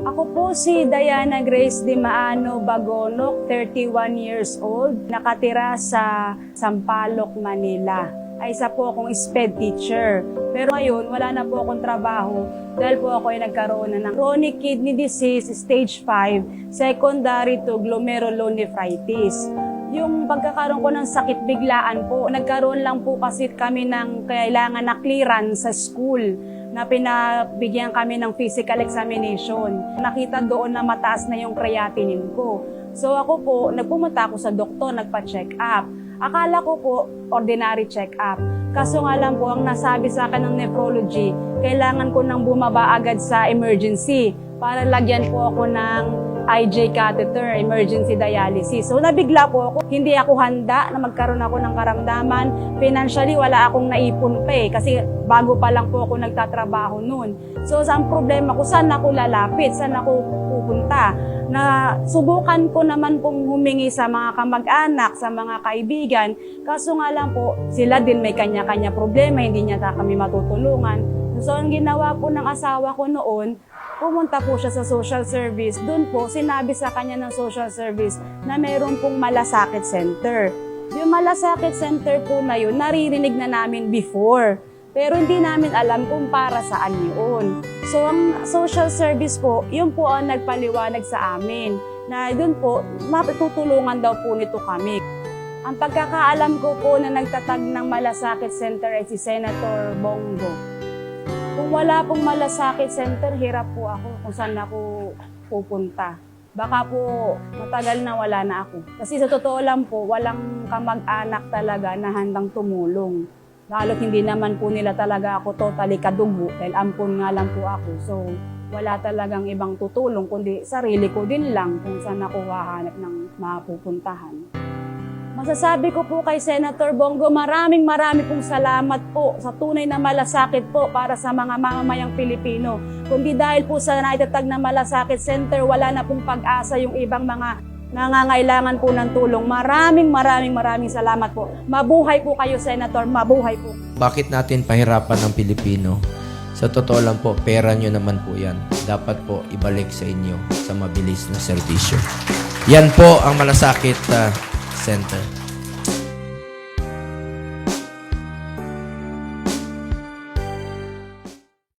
Ako po si Diana Grace Di Maano Bagonok, 31 years old, nakatira sa Sampaloc, Manila. Ay isa po akong SPED teacher. Pero ngayon, wala na po akong trabaho dahil po ako ay nagkaroon na ng chronic kidney disease stage 5, secondary to glomerulonephritis. Yung pagkakaroon ko ng sakit biglaan po, nagkaroon lang po kasi kami ng kailangan na clearance sa school na pinabigyan kami ng physical examination. Nakita doon na mataas na yung creatinine ko. So ako po, nagpumunta ako sa doktor, nagpa-check up. Akala ko po, ordinary check up. Kaso nga lang po, ang nasabi sa akin ng nephrology, kailangan ko nang bumaba agad sa emergency para lagyan po ako ng IJ catheter, emergency dialysis. So nabigla po ako, hindi ako handa na magkaroon ako ng karamdaman. Financially, wala akong naipon pa eh, kasi bago pa lang po ako nagtatrabaho noon. So ang problema ko, saan ako lalapit, saan ako pupunta? Na subukan ko naman pong humingi sa mga kamag-anak, sa mga kaibigan. Kaso nga lang po, sila din may kanya-kanya problema, hindi niya kami matutulungan. So ang ginawa po ng asawa ko noon, pumunta po siya sa social service. Doon po, sinabi sa kanya ng social service na mayroon pong malasakit center. Yung malasakit center po na yun, naririnig na namin before. Pero hindi namin alam kung para saan yun. So ang social service po, yun po ang nagpaliwanag sa amin na doon po, matutulungan daw po nito kami. Ang pagkakaalam ko po na nagtatag ng malasakit center ay si Senator Bongo. Wala pong malasakit center, hirap po ako kung saan ako pupunta. Baka po matagal na wala na ako. Kasi sa totoo lang po, walang kamag-anak talaga na handang tumulong. Lalo't hindi naman po nila talaga ako totally kadugo dahil ampun nga lang po ako. So, wala talagang ibang tutulong kundi sarili ko din lang kung saan ako hahanap ng mapupuntahan. Masasabi ko po kay Senator Bongo, maraming maraming pong salamat po sa tunay na malasakit po para sa mga mamamayang Pilipino. Kundi dahil po sa naitatag na malasakit center, wala na pong pag-asa yung ibang mga nangangailangan po ng tulong. Maraming maraming maraming salamat po. Mabuhay po kayo, Senator. Mabuhay po. Bakit natin pahirapan ng Pilipino? Sa totoo lang po, pera nyo naman po yan. Dapat po ibalik sa inyo sa mabilis na serbisyo. Yan po ang malasakit ah, center.